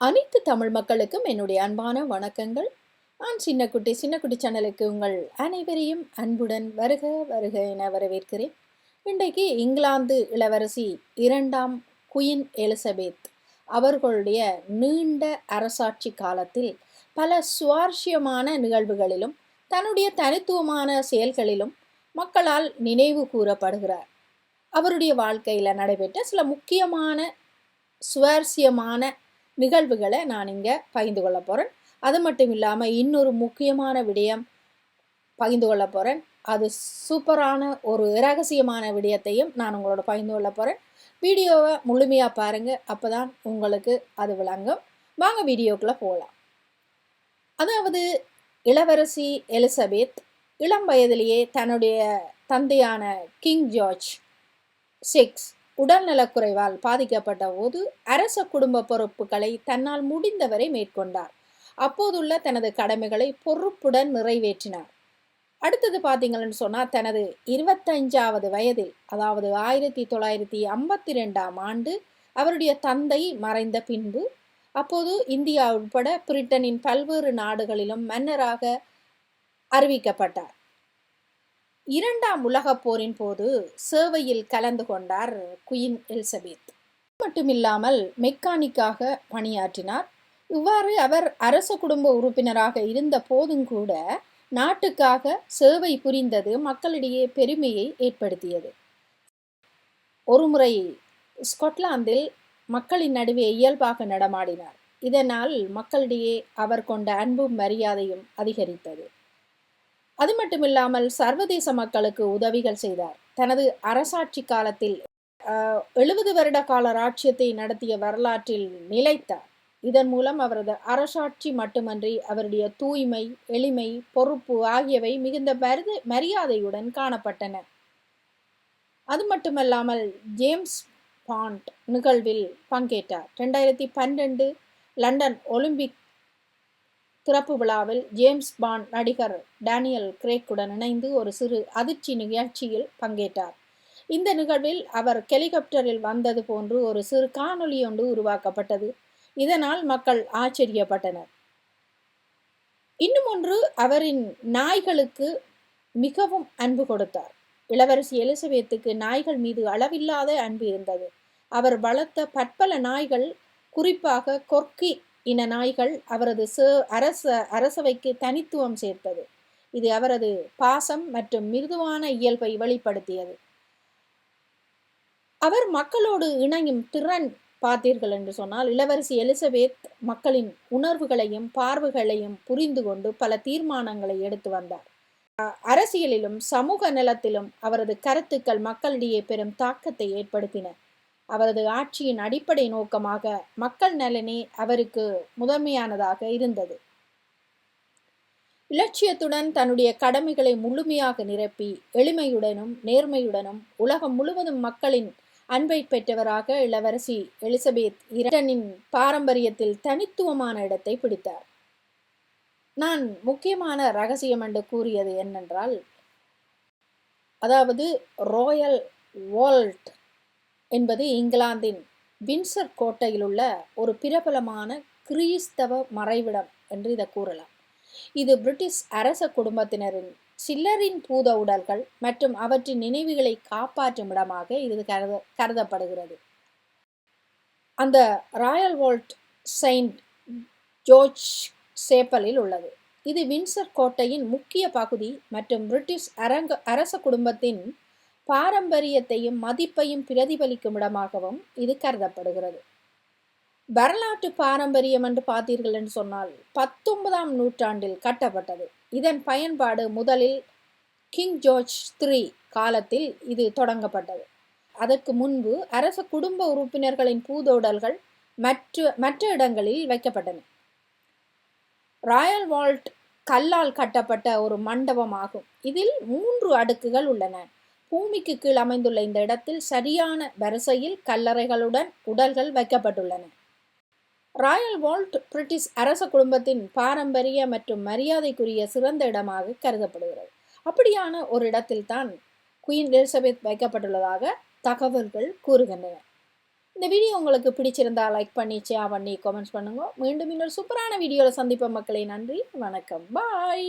அனைத்து தமிழ் மக்களுக்கும் என்னுடைய அன்பான வணக்கங்கள். நான் சின்னக்குட்டி சின்னக்குட்டி சேனலுக்கு உங்கள் அனைவரையும் அன்புடன் வருக வருக என வரவேற்கிறேன். இன்றைக்கு இங்கிலாந்து இளவரசி இரண்டாம் குயின் எலிசபெத் அவர்களுடைய நீண்ட அரசாட்சி காலத்தில் பல சுவாரஸ்யமான நிகழ்வுகளிலும் தன்னுடைய தனித்துவமான செயல்களிலும் மக்களால் நினைவு கூறப்படுகிறார். அவருடைய வாழ்க்கையில் நடைபெற்ற சில முக்கியமான சுவாரஸ்யமான நிகழ்வுகளை நான் இங்கே பகிர்ந்து கொள்ள போகிறேன் அது மட்டும் இல்லாமல் இன்னொரு முக்கியமான விடயம் பகிர்ந்து கொள்ள போகிறேன் அது சூப்பரான ஒரு ரகசியமான விடயத்தையும் நான் உங்களோட பகிர்ந்து கொள்ள போகிறேன் வீடியோவை முழுமையாக பாருங்கள் அப்போ தான் உங்களுக்கு அது விளங்கும். வாங்க வீடியோக்குள்ளே போகலாம் அதாவது இளவரசி எலிசபெத் இளம் வயதிலேயே தன்னுடைய தந்தையான கிங் ஜார்ஜ் சிக்ஸ் உடல்நலக்குறைவால் பாதிக்கப்பட்ட போது அரச குடும்ப பொறுப்புகளை தன்னால் முடிந்தவரை மேற்கொண்டார். அப்போதுள்ள தனது கடமைகளை பொறுப்புடன் நிறைவேற்றினார். அடுத்தது பார்த்தீங்கன்னு சொன்னால் தனது இருபத்தஞ்சாவது வயதில் அதாவது ஆயிரத்தி தொள்ளாயிரத்தி ஐம்பத்தி ரெண்டாம் ஆண்டு அவருடைய தந்தை மறைந்த பின்பு அப்போது இந்தியா உட்பட பிரிட்டனின் பல்வேறு நாடுகளிலும் மன்னராக அறிவிக்கப்பட்டார். இரண்டாம் உலகப் போரின் போது சேவையில் கலந்து கொண்டார் குயின் எலிசபெத். மட்டுமில்லாமல் மெக்கானிக்காக பணியாற்றினார். இவ்வாறு அவர் அரச குடும்ப உறுப்பினராக இருந்த போதும் கூட நாட்டுக்காக சேவை புரிந்தது மக்களிடையே பெருமையை ஏற்படுத்தியது. ஒருமுறை ஸ்கொட்லாந்தில் மக்களின் நடுவே இயல்பாக நடமாடினார். இதனால் மக்களிடையே அவர் கொண்ட அன்பும் மரியாதையும் அதிகரித்தது. அது மட்டுமில்லாமல் சர்வதேச மக்களுக்கு உதவிகள் செய்தார். தனது அரசாட்சி காலத்தில் எழுபது வருட கால ராட்சியத்தை நடத்திய வரலாற்றில் நிலைத்தார். இதன் மூலம் அவரது அரசாட்சி மட்டுமன்றி அவருடைய தூய்மை எளிமை பொறுப்பு ஆகியவை மிகுந்த மரியாதையுடன் காணப்பட்டன. அது மட்டுமல்லாமல் ஜேம்ஸ் பாண்ட் நிகழ்வில் பங்கேற்றார். ரெண்டாயிரத்தி பன்னெண்டு லண்டன் ஒலிம்பிக் திறப்பு விழாவில் ஜேம்ஸ் பாண்ட் நடிகர் டேனியல் கிரேக்குடன் இணைந்து ஒரு சிறு அதிர்ச்சி நிகழ்ச்சியில் பங்கேற்றார். இந்த நிகழ்வில் அவர் ஹெலிகாப்டரில் வந்தது போன்று ஒரு சிறு காணொலி ஒன்று உருவாக்கப்பட்டது. இதனால் மக்கள் ஆச்சரியப்பட்டனர். இன்னும் ஒன்று அவரின் நாய்களுக்கு மிகவும் அன்பு கொடுத்தார். இளவரசி எலிசபெத்துக்கு நாய்கள் மீது அளவில்லாத அன்பு இருந்தது. அவர் வளர்த்த பற்பல நாய்கள் குறிப்பாக கொர்க்கி இன நாய்கள் அவரது அரச அரசவைக்கு தனித்துவம் சேர்த்தது. இது அவரது பாசம் மற்றும் மிருதுவான இயல்பை வெளிப்படுத்தியது. அவர் மக்களோடு இணையும் திறன் பார்த்தீர்கள் என்று சொன்னால் இளவரசி எலிசபெத் மக்களின் உணர்வுகளையும் பார்வைகளையும் புரிந்து கொண்டு பல தீர்மானங்களை எடுத்து வந்தார். அரசியலிலும் சமூக நலத்திலும் அவரது கருத்துக்கள் மக்களிடையே பெரும் தாக்கத்தை ஏற்படுத்தின. அவரது ஆட்சியின் அடிப்படை நோக்கமாக மக்கள் நலனே அவருக்கு முதன்மையானதாக இருந்தது. இலட்சியத்துடன் தன்னுடைய கடமைகளை முழுமையாக நிரப்பி எளிமையுடனும் நேர்மையுடனும் உலகம் முழுவதும் மக்களின் அன்பை பெற்றவராக இளவரசி எலிசபெத் இரட்டனின் பாரம்பரியத்தில் தனித்துவமான இடத்தை பிடித்தார். நான் முக்கியமான ரகசியம் என்று கூறியது என்னென்றால் அதாவது ரோயல் வால்ட் என்பது இங்கிலாந்தின் வின்சர் கோட்டையில் உள்ள ஒரு பிரபலமான கிறிஸ்தவ மறைவிடம் என்று இதை கூறலாம். இது பிரிட்டிஷ் அரச குடும்பத்தினரின் சில்லரின் பூத உடல்கள் மற்றும் அவற்றின் நினைவுகளை காப்பாற்றும் இடமாக இது கருத கருதப்படுகிறது. அந்த ராயல் வால்ட் செயின்ட் ஜோர்ஜ் சேப்பலில் உள்ளது. இது வின்சர் கோட்டையின் முக்கிய பகுதி மற்றும் பிரிட்டிஷ் அரங்க அரச குடும்பத்தின் பாரம்பரியத்தையும் மதிப்பையும் பிரதிபலிக்கும் இடமாகவும் இது கருதப்படுகிறது. வரலாற்று பாரம்பரியம் என்று பார்த்தீர்கள் என்று சொன்னால் பத்தொன்பதாம் நூற்றாண்டில் கட்டப்பட்டது. இதன் பயன்பாடு முதலில் கிங் ஜார்ஜ் த்ரீ காலத்தில் இது தொடங்கப்பட்டது. அதற்கு முன்பு அரச குடும்ப உறுப்பினர்களின் பூதோடல்கள் மற்ற மற்ற இடங்களில் வைக்கப்பட்டன. ராயல் வால்ட் கல்லால் கட்டப்பட்ட ஒரு மண்டபம் ஆகும் இதில் மூன்று அடுக்குகள் உள்ளன. பூமிக்கு கீழ் அமைந்துள்ள இந்த இடத்தில் சரியான வரிசையில் கல்லறைகளுடன் உடல்கள் வைக்கப்பட்டுள்ளன. ராயல் வால்ட் பிரிட்டிஷ் அரச குடும்பத்தின் பாரம்பரிய மற்றும் மரியாதைக்குரிய சிறந்த இடமாக கருதப்படுகிறது. அப்படியான ஒரு இடத்தில் தான் குயின் எலிசபெத் வைக்கப்பட்டுள்ளதாக தகவல்கள் கூறுகின்றன. இந்த வீடியோ உங்களுக்கு பிடிச்சிருந்தா லைக் பண்ணி ஷேர் பண்ணி கமெண்ட்ஸ் பண்ணுங்க. மீண்டும் இன்னொரு சூப்பரான வீடியோவில் சந்திப்ப மக்களே. நன்றி வணக்கம். பாய்